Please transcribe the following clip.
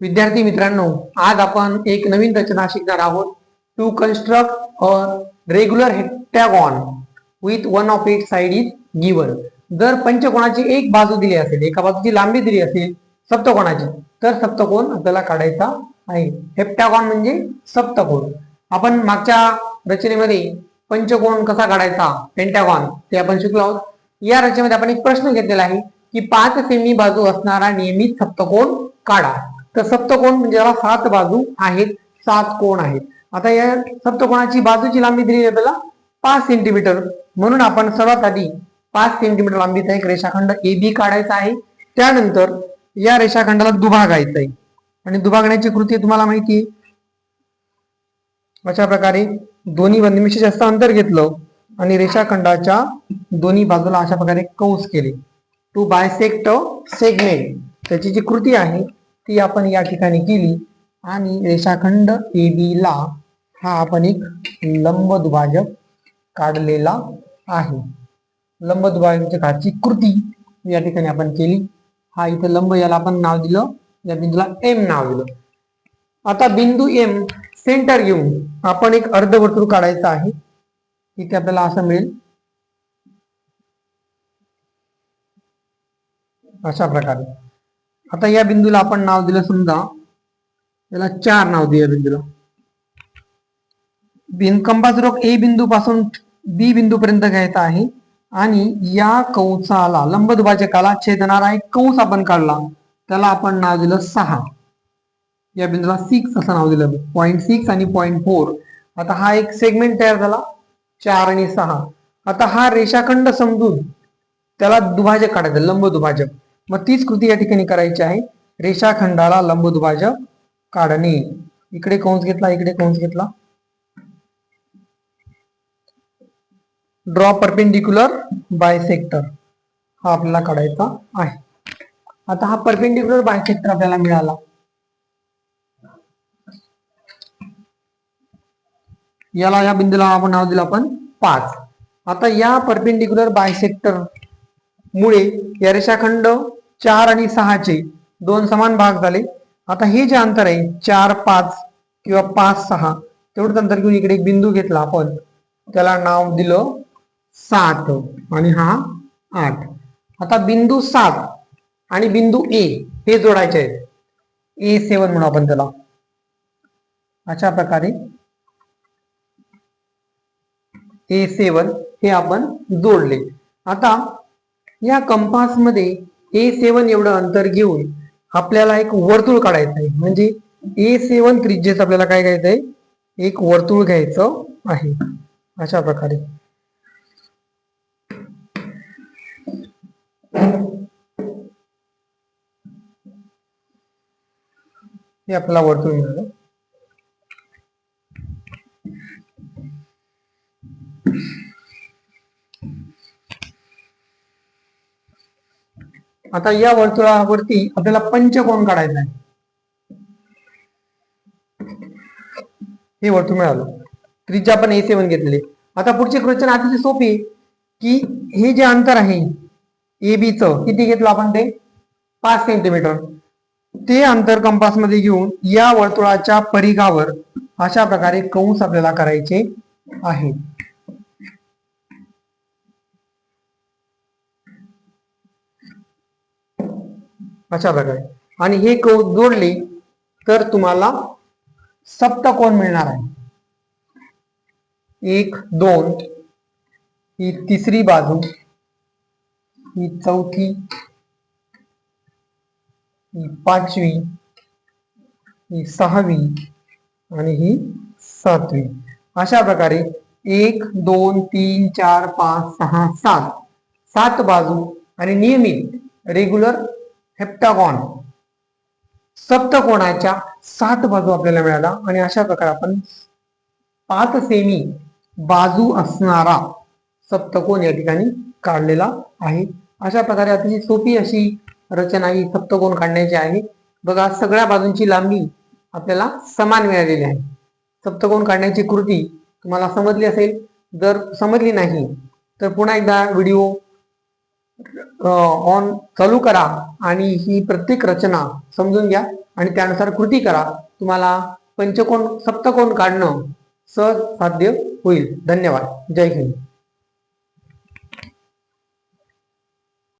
विद्यार्थी मित्रांनो आज आपण एक नवीन रचना शिकणार आहोत. To construct a regular hexagon with one of it side is given जर पंचकोणाची एक बाजू दिली असेल एका बाजूची लांबी दिली असेल सप्तकोणाची तर सप्तकोण आपल्याला काढायचा आहे. हेप्टॅगॉन म्हणजे सप्तकोण आपण मागच्या रचनेमध्ये पंचकोण कसा काढायचा? पेंटॅगॉन ते आपण शिकलो आहोत. या रचनेमध्ये आपण एक प्रश्न घेतलेला आहे की पाच सेमी बाजू असणारा नियमित सप्तकोण काढा. तर सप्तकोण म्हणजे याला सात बाजू आहेत सात कोण आहेत. आता या सप्तकोणाची बाजूची लांबी दिली आपल्याला? पाच सेंटीमीटर म्हणून आपण सर्वात आधी पाच सेंटीमीटर लांबीचा एक रेषाखंड ए बी काढायचा आहे. त्यानंतर या रेषाखंडाला दुभागायचं आहे आणि दुभागण्याची कृती तुम्हाला माहिती आहे. अशा प्रकारे दोन्ही बंदिमिशी जास्त अंतर घेतलं आणि रेषाखंडाच्या दोन्ही बाजूला अशा प्रकारे कौस केले. टू बायसेक्ट सेगमेंट त्याची जी कृती आहे ती आपण या ठिकाणी केली. आणि रेषाखंड ए बी ला हा आपण एक लंब दुभाजक काढलेला आहे. लंब दुभाजकाची कृती या ठिकाणी आपण केली. हा इथे लंब याला आपण नाव दिलं. या बिंदूला एम नाव दिलं. आता बिंदू एम सेंटर घेऊन आपण एक अर्धवर्तुळ काढायचं आहे. इथे आपल्याला असं मिळेल. अशा प्रकारे. आता या बिंदूला आपण नाव दिलं समजा. याला चार नाव दे या बिंदूला. बिन रोग ए बिंदू पासून बी बिंदू पर्यंत घ्यायचा आहे. आणि या कंसाला लंब दुभाजकाला छेदणारा एक कंस आपण काढला. त्याला आपण नाव दिलं सहा. या बिंदूला सिक्स असं नाव दिलं. पॉईंट सिक्स आणि पॉईंट फोर आता हा एक सेगमेंट तयार झाला. चार आणि सहा. आता हा रेषाखंड समजून त्याला दुभाजक काढायचं लंब दुभाजक. मग तीच कृती या ठिकाणी करायची आहे. रेषाखंडाला लंब काढणे. इकडे कंस घेतला इकडे कंस घेतला. ड्रॉ परपेंडिक्युलर बायसेक्टर हा आपल्याला काढायचा आहे. आता हा परपेंडिक्युलर बायसेक्टर आपल्याला मिळाला. याला या बिंदूला आपण नाव दिलं आपण पाच. आता या परपेंडिक्युलर बायसेक्टर मुळे या रेषाखंड चार आणि सहाचे दोन समान भाग झाले. आता हे जे अंतर आहे चार पाच किंवा पाच सहा तेवढंच अंतर घेऊन इकडे एक बिंदू घेतला आपण. त्याला नाव दिलं सात आणि हा आठ. आता बिंदू सात आणि बिंदू ए हे जोडायचे आहेत. ए सेवन म्हणू आपण त्याला. अशा प्रकारे ए सेवन हे आपण जोडले. आता या कंपासमध्ये ए सेवन एवढं अंतर घेऊन आपल्याला एक वर्तुळ काढायचं आहे. म्हणजे ए सेवन त्रिज्येचं आपल्याला काय घ्यायचं आहे? एक वर्तुळ घ्यायचं आहे. अशा प्रकारे. हे आपल्याला वर्तुळ मिळालं. आता या वर्तुळावरती आपल्याला पंचकोण काढायचा आहे. हे वर्तुळ मिळालं. त्रिज्या आपण ए सेवन घेतले आता पुढची क्वेश्चन अतिशय सोपी की हे जे अंतर आहे ए च किती घेतलं आपण ते? पाच सेंटीमीटर ते अंतर कंपासमध्ये घेऊन या वर्तुळाच्या परिघावर अशा प्रकारे कंस आपल्याला करायचे आहे अशा प्रकारे. आणि हे कंस जोडले तर तुम्हाला सप्तकोन मिळणार आहे. एक दोन ही तिसरी बाजू ही चौथी ही पाचवी ही सहावी आणि ही सातवी. अशा प्रकारे एक दोन तीन चार पाच सहा सात. सात बाजू आणि नियमित रेग्युलर हेप्टागॉन सप्तकोणाच्या सात बाजू आपल्याला मिळाला आणि अशा प्रकारे आपण पाच सेमी बाजू असणारा सप्तकोन या ठिकाणी काढलेला आहे. अशा प्रकारे अतिशय सोपी अशी रचना ही सप्तकोन काढण्याची आहे. बघा सगळ्या बाजूंची लांबी आपल्याला समान मिळालेली आहे. सप्तकोन काढण्याची कृती तुम्हाला समजली असेल. जर समजली नाही तर पुन्हा एकदा व्हिडिओ ऑन चालू करा आणि ही प्रत्येक रचना समजून घ्या आणि त्यानुसार कृती करा. तुम्हाला पंचकोण सप्तकोण काढणं सहज साध्य होईल. धन्यवाद. जय हिंद.